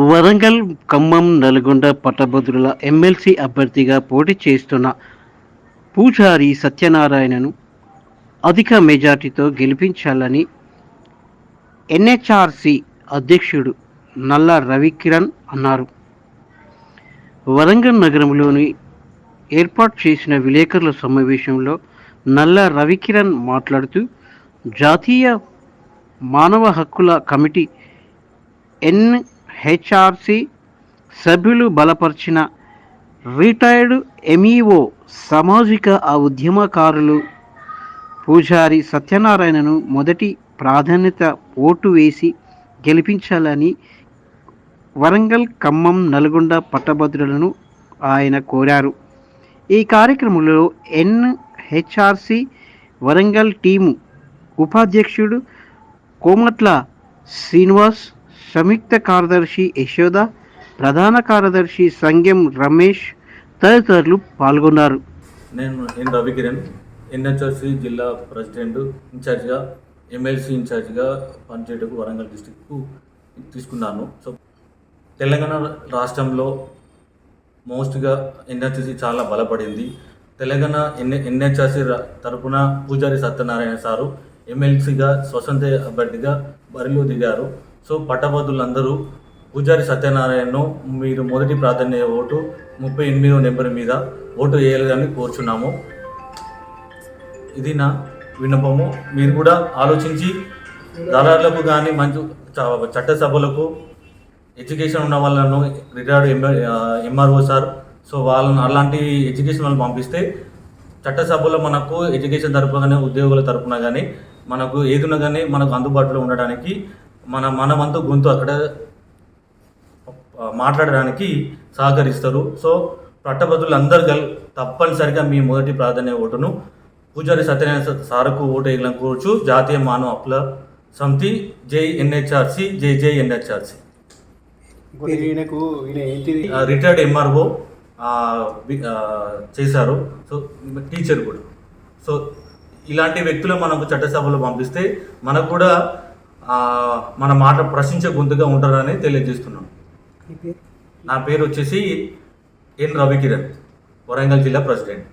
వరంగల్ ఖమ్మం నల్గొండ పట్టభద్రుల ఎమ్మెల్సీ అభ్యర్థిగా పోటీ చేస్తున్న పూజారి సత్యనారాయణను అధిక మెజార్టీతో గెలిపించాలని ఎన్హెచ్ఆర్సి అధ్యక్షుడు నల్ల రవికిరణ్ అన్నారు. వరంగల్ నగరంలోని ఏర్పాటు చేసిన విలేకరుల సమావేశంలో నల్ల రవికిరణ్ మాట్లాడుతూ జాతీయ మానవ హక్కుల కమిటీ ఎన్ హెచ్ఆర్సి సభ్యులు బలపరిచిన రిటైర్డ్ ఎంఈఓ సామాజిక ఆ ఉద్యమకారులు పూజారి సత్యనారాయణను మొదటి ప్రాధాన్యత ఓటు వేసి గెలిపించాలని వరంగల్ ఖమ్మం నల్గొండ పట్టభద్రులను ఆయన కోరారు. ఈ కార్యక్రమంలో ఎన్హెచ్ఆర్సి వరంగల్ టీము ఉపాధ్యక్షుడు కోమట్ల శ్రీనివాస్ సంయుక్త కార్యదర్శి యశోద ప్రధాన కార్యదర్శి సంగెం రమేష్ తదితరులు పాల్గొన్నారు. నేను నేను రవికిరణ్ ఎన్హెచ్ఆర్సి జిల్లా ప్రెసిడెంట్ ఇన్ఛార్జ్గా ఎమ్మెల్సీ ఇన్ఛార్జ్గా పనిచేయటకు వరంగల్ డిస్టిక్కు తీసుకున్నాను. సో తెలంగాణ రాష్ట్రంలో మోస్ట్గా ఎన్హెచ్సి చాలా బలపడింది. తెలంగాణ ఎన్ ఎన్హెచ్ఆర్సి తరపున పూజారి సత్యనారాయణ సారు ఎమ్మెల్సీగా స్వతంత్ర అభ్యర్థిగా బరిలో దిగారు. సో పట్టభద్రులందరూ పూజారి సత్యనారాయణను మీరు మొదటి ప్రాధాన్యత ఓటు ముప్పై ఎనిమిదో నెంబర్ మీద ఓటు వేయాలని కోరుచున్నాము. ఇది నా విన్నపము. మీరు కూడా ఆలోచించి దళారులకు కానీ మంచి చట్టసభలకు ఎడ్యుకేషన్ ఉన్న వాళ్ళను రిటైర్డ్ ఎంఆర్ఓ సార్ సో వాళ్ళను అలాంటి ఎడ్యుకేషన్ వాళ్ళు పంపిస్తే చట్టసభలో మనకు ఎడ్యుకేషన్ తరపున కానీ ఉద్యోగుల తరపున కానీ మనకు ఏదున్నా కానీ మనకు అందుబాటులో ఉండడానికి మన మన వంతు గొంతు అక్కడ మాట్లాడడానికి సహకరిస్తారు. సో పట్టభద్రులు అందరు గల్ తప్పనిసరిగా మీ మొదటి ప్రాధాన్య ఓటును పూజారి సత్యనారాయణ సార్కు ఓటు వేయాలని కోరుచు. జాతీయ మానవ హక్కుల సమితి జై ఎన్హెచ్ఆర్సి జై జై ఎన్హెచ్ఆర్సి. రిటైర్డ్ ఎంఆర్ఓ చేశారు. సో టీచర్ కూడా. సో ఇలాంటి వ్యక్తులు మనకు చట్టసభలో పంపిస్తే మనకు కూడా మన మాట ప్రశ్నించే గొంతుగా ఉంటారని తెలియజేస్తున్నాం నా పేరు వచ్చేసి ఎన్ రవికిరణ్ వరంగల్ జిల్లా ప్రెసిడెంట్.